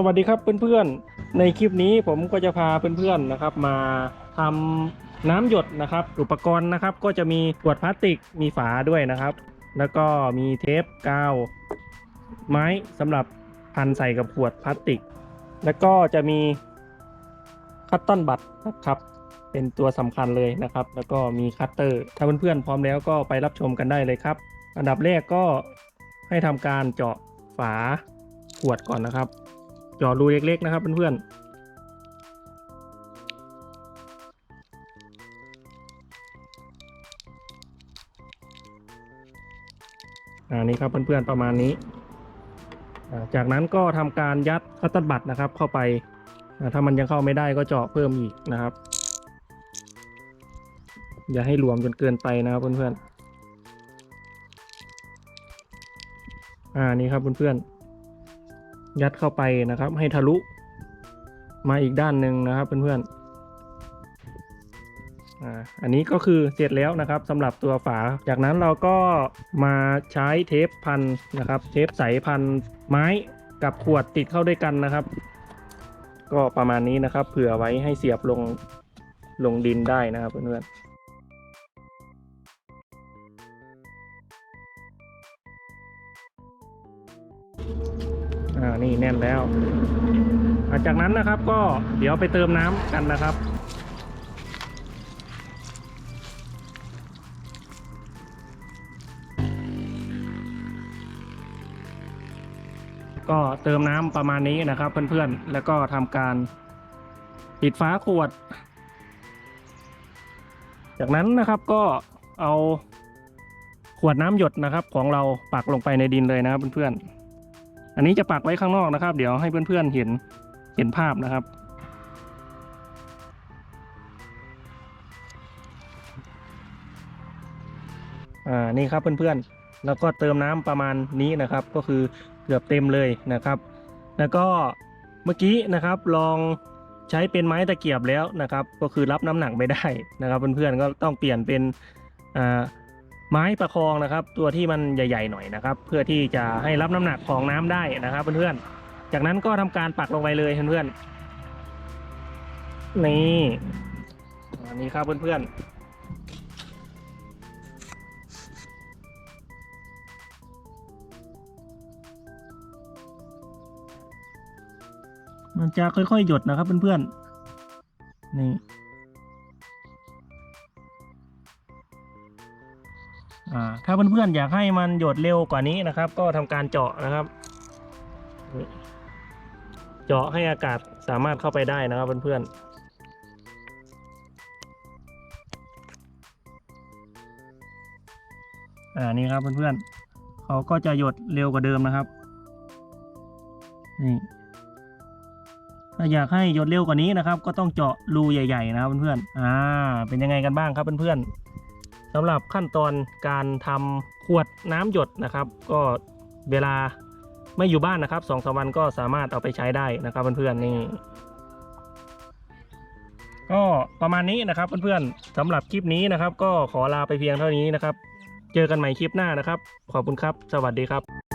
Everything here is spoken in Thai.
สวัสดีครับเพื่อนๆ ในคลิปนี้ผมก็จะพาเพื่อนๆนะครับ มาทำน้ำหยดนะครับ อุปกรณ์นะครับ ก็จะมีขวดพลาสติกมีฝาด้วยนะครับ แล้วก็มีเทปกาวไม้สำหรับพันใส่กับขวดพลาสติก แล้วก็จะมีคัตตอนบัตนะครับ เป็นตัวสำคัญเลยนะครับ แล้วก็มีคัตเตอร์ ถ้าเพื่อนๆพร้อมแล้วก็ไปรับชมกันได้เลยครับ อันดับแรกก็ให้ทำการเจาะฝาขวดก่อนนะครับ เจาะรูเล็กๆนะครับเพื่อนๆอ่านี่ครับเพื่อนๆประมาณนี้ จากนั้นก็ทำการยัดคัตตอร์บัตนะครับเข้าไปถ้ามันยังเข้าไม่ได้ก็เจาะเพิ่มอีกนะครับ อย่าให้หลวมจนเกินไปนะครับเพื่อนๆอ่านี่ครับเพื่อนๆ ยัดเข้าไปนะครับ ให้ทะลุมาอีกด้านหนึ่งนะครับเพื่อนๆอ่าอันนี้ก็คือเสร็จแล้วนะครับสำหรับตัวฝา จากนั้นเราก็มาใช้เทปพันนะครับ เทปใสพันไม้กับขวดติดเข้าด้วยกันนะครับ ก็ประมาณนี้นะครับ เผื่อไว้ให้เสียบลงลงดินได้นะครับเพื่อนๆ อ่านี่แน่นแล้วอ่าจากนั้นนะครับก็เดี๋ยวไปเติมน้ำกันนะครับก็เติมน้ำประมาณนี้นะครับ เพื่อนๆ แล้วก็ทำการปิดฝาขวด จากนั้นนะครับก็เอาขวดน้ำหยดนะครับ ของเราปักลงไปในดินเลยนะครับเพื่อนๆ อันนี้จะปักไว้ข้างนอกนะครับ เดี๋ยวให้เพื่อนๆเห็นเห็นภาพนะครับ อ่า นี่ครับเพื่อนๆ แล้วก็เติมน้ำประมาณนี้นะครับ ก็คือเกือบเต็มเลยนะครับ แล้วก็เมื่อกี้นะครับลองใช้เป็นไม้ตะเกียบแล้วนะครับ ก็คือรับน้ำหนักไม่ได้นะครับ เพื่อนๆ ก็ต้องเปลี่ยนเป็นอ่า ไม้ประคองนะครับ ตัวที่มันใหญ่ ๆ หน่อยนะครับ เพื่อที่จะให้รับน้ำหนักของน้ำได้นะครับเพื่อนๆจากนั้นก็ทำการปักลงไปเลยเพื่อนๆนี่อันนี้ครับเพื่อนๆมันจะค่อยๆ หยดนะครับเพื่อนๆ นี่ ถ้าเพื่อนๆอยากให้มันหยดเร็วกว่านี้นะครับ ก็ทำการเจาะนะครับ เจาะให้อากาศสามารถเข้าไปได้นะครับเพื่อนๆอ่านี่ครับเพื่อนๆเขาก็จะหยดเร็วกว่าเดิมนะครับนี่ถ้าอยากให้หยดเร็วกว่านี้นะครับ ก็ต้องเจาะรูใหญ่ ๆ นะครับเพื่อนๆอ่าเป็นยังไงกันบ้างครับเพื่อนๆ สำหรับขั้นตอนการทำขวดน้ำหยดนะครับ ก็เวลาไม่อยู่บ้านนะครับสองสามวันก็สามารถเอาไปใช้ได้นะครับเพื่อนๆนี่ก็ประมาณนี้นะครับเพื่อนๆสำหรับคลิปนี้นะครับ ก็ขอลาไปเพียงเท่านี้นะครับ เจอกันใหม่คลิปหน้านะครับ ขอบคุณครับ สวัสดีครับ